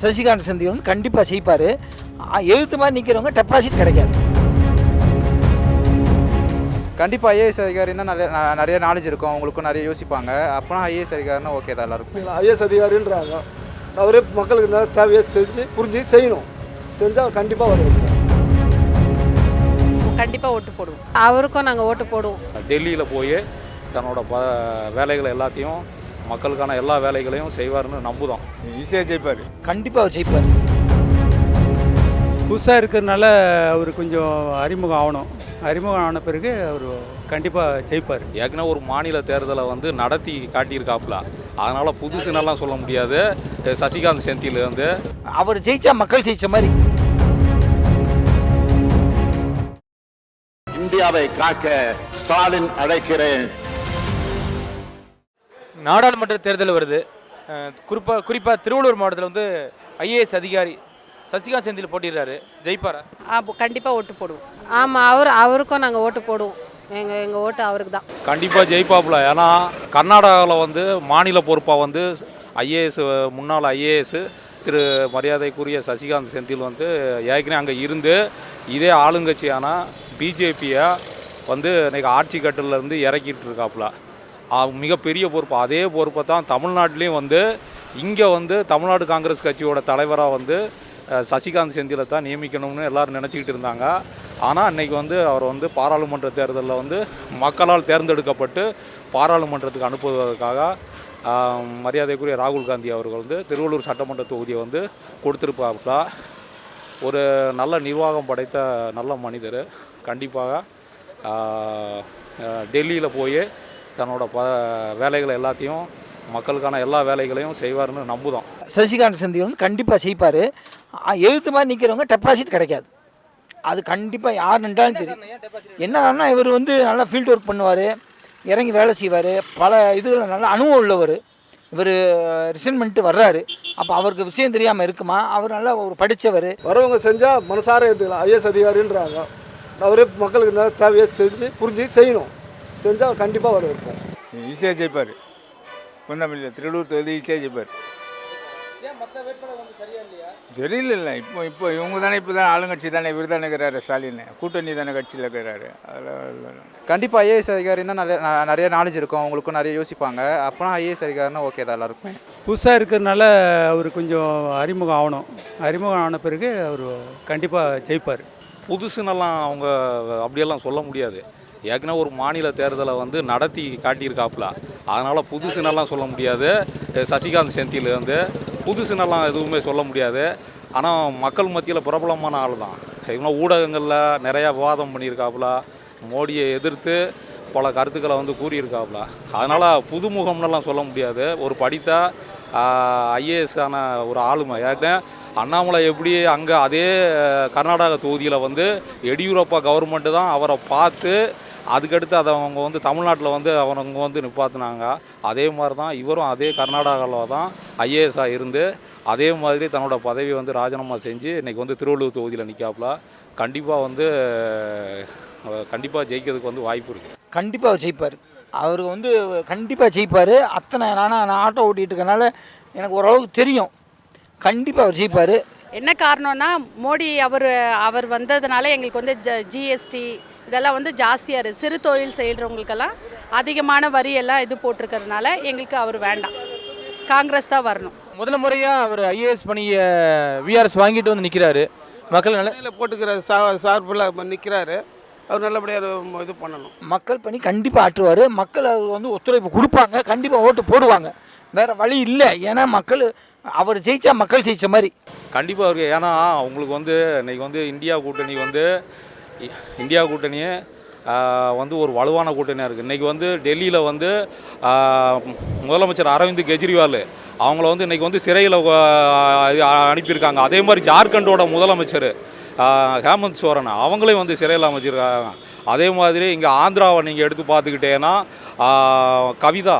சசிகாந்த் செந்தில் வந்து கண்டிப்பாக ஜெயிப்பார். எழுத்து மாதிரி நிற்கிறவங்க டெபாசிட் கிடைக்காது. கண்டிப்பாக ஐஏஎஸ் அதிகாரின்னா நிறைய நிறைய நாலேஜ் இருக்கும். அவங்களுக்கும் நிறைய யோசிப்பாங்க. அப்போனா ஐஏஎஸ் அதிகாரினா ஓகே தான் எல்லாருக்கும். ஐஎஸ் அதிகாரின்றாங்க. அவரே மக்களுக்கு என்ன தேவையை செஞ்சு புரிஞ்சு செய்யணும். செஞ்சால் கண்டிப்பாக வருவாங்க கண்டிப்பாக ஓட்டு போடுவோம். அவருக்கும் நாங்கள் ஓட்டு போடுவோம். டெல்லியில் போய் தன்னோட ப வேலைகள் எல்லாத்தையும் மக்களுக்கான எல்லா வேலைகளையும் செய்வார்னு நம்புதோம் ஈஸியாக ஜெயிப்பார். கண்டிப்பாக அவர் ஜெயிப்பார். புதுசாக இருக்கிறதுனால அவர் கொஞ்சம் அறிமுகம் ஆகணும். அறிமுகம் ஆன பிறகு அவர் கண்டிப்பாக ஜெயிப்பார். ஏற்கனவே ஒரு மாநில தேர்தலை வந்து நடத்தி காட்டியிருக்காப்புல. அதனால் புதுசுன்னெல்லாம் சொல்ல முடியாது. சசிகாந்த் செந்தில் வந்து அவர் ஜெயிச்சா மக்கள் ஜெயிச்ச மாதிரி. இந்தியாவை காக்க ஸ்டாலின் அழைக்கிறேன். நாடாளுமன்ற தேர்தல் வருது. குறிப்பாக குறிப்பாக திருவள்ளூர் மாவட்டத்தில் வந்து ஐஏஎஸ் அதிகாரி சசிகாந்த் செந்தில் போட்டிடுறாரு. ஜெயிப்பாரா? கண்டிப்பாக ஓட்டு போடுவோம். ஆமாம் அவர் அவருக்கும் நாங்கள் ஓட்டு போடுவோம். எங்கள் எங்கள் ஓட்டு அவருக்கு தான். கண்டிப்பாக ஜெயிப்பாப்புல. ஏன்னா கர்நாடகாவில் வந்து மாநில பொறுப்பாக வந்து ஐஏஎஸ் முன்னாள் ஐஏஎஸ் திரு மரியாதைக்குரிய சசிகாந்த் செந்தில் வந்து ஏற்கனவே அங்கே இருந்து இதே ஆளுங்கட்சியான பிஜேபியை வந்து இன்னைக்கு ஆட்சி கட்டில இருந்து இறக்கிட்டு இருக்காப்புல. மிகப்பெரிய பொறுப்பு. அதே பொறுப்பை தான் தமிழ்நாட்டிலையும் வந்து இங்கே வந்து தமிழ்நாடு காங்கிரஸ் கட்சியோட தலைவராக வந்து சசிகாந்த் செந்தில தான் நியமிக்கணும்னு எல்லோரும் நினச்சிக்கிட்டு இருந்தாங்க. ஆனால் அன்றைக்கி வந்து அவர் வந்து பாராளுமன்ற தேர்தலில் வந்து மக்களால் தேர்ந்தெடுக்கப்பட்டு பாராளுமன்றத்துக்கு அனுப்புவதற்காக மரியாதைக்குரிய ராகுல் காந்தி அவர்கள் வந்து திருவள்ளூர் சட்டமன்ற தொகுதியை வந்து கொடுத்துருப்பாப்பா ஒரு நல்ல நிர்வாகம் படைத்த நல்ல மனிதர். கண்டிப்பாக டெல்லியில் போய் தன்னோட ப வேலைகளை எல்லாத்தையும் மக்களுக்கான எல்லா வேலைகளையும் செய்வார்னு நம்புதோம். சசிகாந்த் செந்தில் வந்து கண்டிப்பாக ஜெயிப்பார் எழுத்து மாதிரி நிற்கிறவங்க டெபாசிட் கிடைக்காது. அது கண்டிப்பாக யார் நின்றாலும் சரி. என்ன இவர் வந்து நல்லா ஃபீல்ட் ஒர்க் பண்ணுவார் இறங்கி வேலை செய்வார். பல இதுகளில் நல்ல அனுபவம் உள்ளவர். இவர் ரிசைன் பண்ணிட்டு வர்றாரு. அப்போ அவருக்கு விஷயம் தெரியாமல் இருக்குமா? அவர் நல்லா ஒரு படித்தவர் வரவங்க செஞ்சால் மனசார ஏற்றுக்கலாம் ஐஎஸ் அதிகாரின்றாங்க. அவரே மக்களுக்கு தேவையை செஞ்சு புரிஞ்சு செய்யணும். செஞ்சால் கண்டிப்பாக வருவாங்க ஈஸியாக ஜெயிப்பார். பொன்னமல்லியில் திருவள்ளூர் தொகுதி ஈஸியாக ஜெயிப்பார். தெரியல இல்லை இப்போ இப்போ இவங்க தானே இப்போ தான் ஆளுங்கட்சி தானே இவர் தானே இருக்கிறாரு ஸ்டாலின். கூட்டணி தானே கட்சியில் இருக்கிறாரு. அதெல்லாம் கண்டிப்பாக ஐஏஎஸ் அதிகாரின்னா நிறைய நிறைய நாலேஜ் இருக்கும் அவங்களுக்கும் நிறைய யோசிப்பாங்க. அப்போனா ஐஏஎஸ் அதிகாரினா ஓகே தான் எல்லாருக்குமே. புதுசாக இருக்கிறதுனால அவர் கொஞ்சம் அறிமுகம் ஆகணும். அறிமுகம் ஆன பிறகு அவர் கண்டிப்பாக ஜெயிப்பார். புதுசுன்னெல்லாம் அவங்க அப்படியெல்லாம் சொல்ல முடியாது. ஏற்கனவே ஒரு மாநில தேர்தலை வந்து நடத்தி காட்டியிருக்காப்புல. அதனால் புதுசுன்னெல்லாம் சொல்ல முடியாது. சசிகாந்த் செந்தில் வந்து புதுசுன்னெல்லாம் எதுவுமே சொல்ல முடியாது. ஆனால் மக்கள் மத்தியில் பிரபலமான ஆள் தான் இவங்க ஊடகங்களில் நிறையா விவாதம் பண்ணியிருக்காப்புல. மோடியை எதிர்த்து பல கருத்துக்களை வந்து கூறியிருக்காப்புல. அதனால் புதுமுகம்னெல்லாம் சொல்ல முடியாது. ஒரு படித்த ஐஏஎஸ் ஆன ஒரு ஆளுமை. ஏற்கனவே அண்ணாமலை எப்படி அங்கே அதே கர்நாடக தொகுதியில் வந்து எடியூரப்பா கவர்மெண்ட்டு தான் அவரை பார்த்து அதுக்கடுத்து அதை அவங்க வந்து தமிழ்நாட்டில் வந்து அவங்க வந்து நிப்பாத்துனாங்க. அதே மாதிரி தான் இவரும் அதே கர்நாடகாவில் தான் ஐஏஎஸ்ஸாக இருந்து அதே மாதிரி தன்னோட பதவி வந்து ராஜினாமா செஞ்சு இன்றைக்கி வந்து திருவள்ளூர் தொகுதியில் நிற்காப்புல கண்டிப்பாக வந்து கண்டிப்பாக ஜெயிக்கிறதுக்கு வந்து வாய்ப்பு இருக்குது கண்டிப்பாக அவர் ஜெயிப்பார். அவர் வந்து கண்டிப்பாக ஜெயிப்பார். அத்தனை நானாக நான் ஆட்டோ ஓட்டிகிட்டு இருக்கனால எனக்கு ஓரளவுக்கு தெரியும். கண்டிப்பாக அவர் ஜெயிப்பார். என்ன காரணம்னா மோடி அவர் அவர் வந்ததுனால எங்களுக்கு வந்து ஜிஎஸ்டி இதெல்லாம் வந்து ஜாஸ்தியாக இருக்குது சிறு தொழில் செய்கிறவங்களுக்கெல்லாம் அதிகமான வரி எல்லாம் இது போட்டிருக்கறதுனால எங்களுக்கு அவர் வேண்டாம். காங்கிரஸ் தான் வரணும். முதல் முறையாக அவர் ஐஏஎஸ் பணியை விஆர்எஸ் வாங்கிட்டு வந்து நிற்கிறாரு மக்கள் நல்ல போட்டுக்கிற சா சார்பில் நிற்கிறாரு அவர் நல்லபடியாக இது பண்ணணும். மக்கள் பணி கண்டிப்பாக ஆற்றுவார். மக்கள் அவர் வந்து ஒத்துழைப்பு கொடுப்பாங்க. கண்டிப்பாக ஓட்டு போடுவாங்க. வேறு வழி இல்லை. ஏன்னா மக்கள் அவர் ஜெயிச்சா மக்கள் ஜெயிச்ச மாதிரி. கண்டிப்பாக இருக்கு. ஏன்னா உங்களுக்கு வந்து இன்னைக்கு வந்து இந்தியா கூட்டணி வந்து இந்தியா கூட்டணியே வந்து ஒரு வலுவான கூட்டணியாக இருக்குது இன்றைக்கி வந்து டெல்லியில் வந்து முதலமைச்சர் அரவிந்த் கெஜ்ரிவால் அவங்கள வந்து இன்றைக்கி வந்து சிறையில் அனுப்பியிருக்காங்க. அதே மாதிரி ஜார்க்கண்டோட முதலமைச்சர் ஹேமந்த் சோரன் அவங்களையும் வந்து சிறையில் அமைச்சிருக்காங்க. அதே மாதிரி இங்கே ஆந்திராவை நீங்கள் எடுத்து பார்த்துக்கிட்டேன்னா கவிதா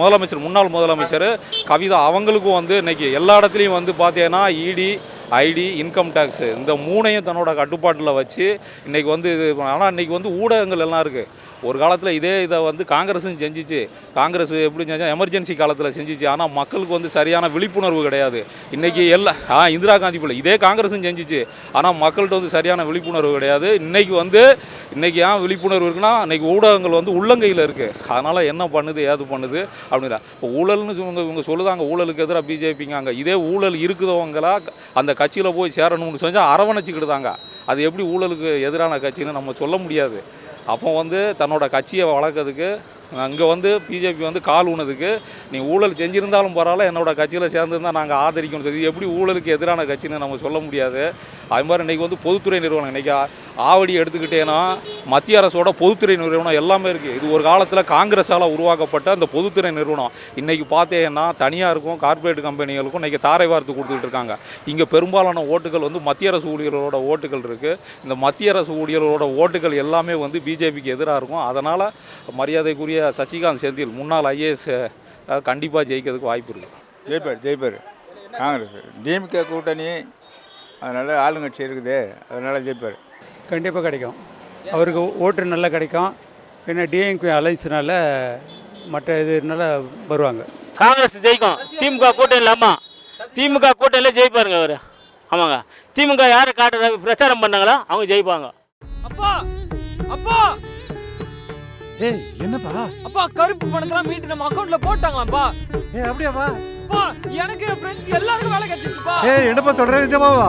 முதலமைச்சர் முன்னாள் முதலமைச்சர் கவிதா அவங்களுக்கும் வந்து இன்றைக்கி எல்லா இடத்துலையும் வந்து பார்த்தீங்கன்னா இடி ஐடி இன்கம் டேக்ஸு இந்த மூணையும் தன்னோட கட்டுப்பாட்டில் வச்சு இன்றைக்கி வந்து இது ஆனால் இன்றைக்கி வந்து ஊடகங்கள் எல்லாம் இருக்குது ஒரு காலத்தில் இதே இதை வந்து காங்கிரஸும் செஞ்சிச்சு. காங்கிரஸ் எப்படி செஞ்சா எமர்ஜென்சி காலத்தில் செஞ்சிச்சு. ஆனால் மக்களுக்கு வந்து சரியான விழிப்புணர்வு கிடையாது. இன்றைக்கி எல்லா ஆ இந்திரா காந்தி போல் இதே காங்கிரஸும் செஞ்சிச்சு. ஆனால் மக்கள்கிட்ட வந்து சரியான விழிப்புணர்வு கிடையாது. இன்றைக்கி வந்து இன்றைக்கி ஏன் விழிப்புணர்வு இருக்குன்னா இன்றைக்கி ஊடகங்கள் வந்து உள்ளங்கையில் இருக்குது அதனால் என்ன பண்ணுது ஏது பண்ணுது அப்படின்னா இப்போ ஊழல்னு இவங்க இவங்க சொல்லுதாங்க ஊழலுக்கு எதிராக பிஜேபிங்காங்க இதே ஊழல் இருக்குதவங்களா அந்த கட்சியில் போய் சேரணும்னு செஞ்சால் அரவணைச்சிக்கிட்டுதாங்க. அது எப்படி ஊழலுக்கு எதிரான கட்சின்னு நம்ம சொல்ல முடியாது. அப்போ வந்து தன்னோட கட்சியை வளர்க்கறதுக்கு அங்கே வந்து பிஜேபி வந்து கால் ஊனதுக்கு நீ ஊழல் செஞ்சுருந்தாலும் பரவாயில்ல என்னோட கட்சியில் சேர்ந்துருந்தா நாங்கள் ஆதரிக்கணும். சொல்லி எப்படி ஊழலுக்கு எதிரான கட்சின்னு நம்ம சொல்ல முடியாது. அது மாதிரி இன்றைக்கி வந்து பொதுத்துறை நிறுவனம் இன்றைக்கி ஆவடி எடுத்துக்கிட்டேன்னா மத்திய அரசோட பொதுத்துறை நிறுவனம் எல்லாமே இருக்குது இது ஒரு காலத்தில் காங்கிரஸால் உருவாக்கப்பட்ட அந்த பொதுத்துறை நிறுவனம். இன்றைக்கி பார்த்தேன்னா தனியாருக்கும் கார்ப்பரேட் கம்பெனிகளுக்கும் இன்றைக்கி தாரை வார்த்து கொடுத்துட்டு இருக்காங்க. இங்கே பெரும்பாலான ஓட்டுகள் வந்து மத்திய அரசு ஊழியர்களோட ஓட்டுகள் இருக்குது இந்த மத்திய அரசு ஊழியர்களோட ஓட்டுகள் எல்லாமே வந்து பிஜேபிக்கு எதிராக இருக்கும். அதனால் மரியாதைக்குரிய சசிகாந்த் செந்தில் முன்னாள் ஐஏஎஸ் கண்டிப்பாக ஜெயிக்கிறதுக்கு வாய்ப்பு இருக்குது ஜெயிப்பார் ஜெயிப்பார். காங்கிரஸ் டிஎம்கே கூட்டணி அதனால் ஆளுங்கட்சி இருக்குது அதனால் ஜெய்பார் கண்டிப்பாக கிடைக்கும். அவருக்கு ஓட்டு நல்லா கிடைக்கும். பின்ன டிஎம்கே அலைன்ஸ்னால மற்ற இதுனால வருவாங்க. காங்கிரஸ் ஜெயிக்கும். திமுக கூட்டணி இல்லாமல் திமுக கூட்டணியில் ஜெயிப்பாருங்க அவர். ஆமாங்க. திமுக யாரை காட்டுற பிரச்சாரம் பண்ணாங்களோ அவங்க ஜெயிப்பாங்க. அப்பா! அப்பா! ஏய் என்னப்பா? அப்பா கருப்பு பணத்தெல்லாம் மீட்டு நம்ம அக்கவுண்ட்ல போட்டாங்களாப்பா? ஏய் அப்படியாப்பா? அப்பா எனக்கு என் ஃப்ரெண்ட்ஸ் எல்லாருக்கும் வேலை கிடைச்சிருச்சுப்பா. ஏய் என்னப்பா சொல்ற? நிஜமாவா?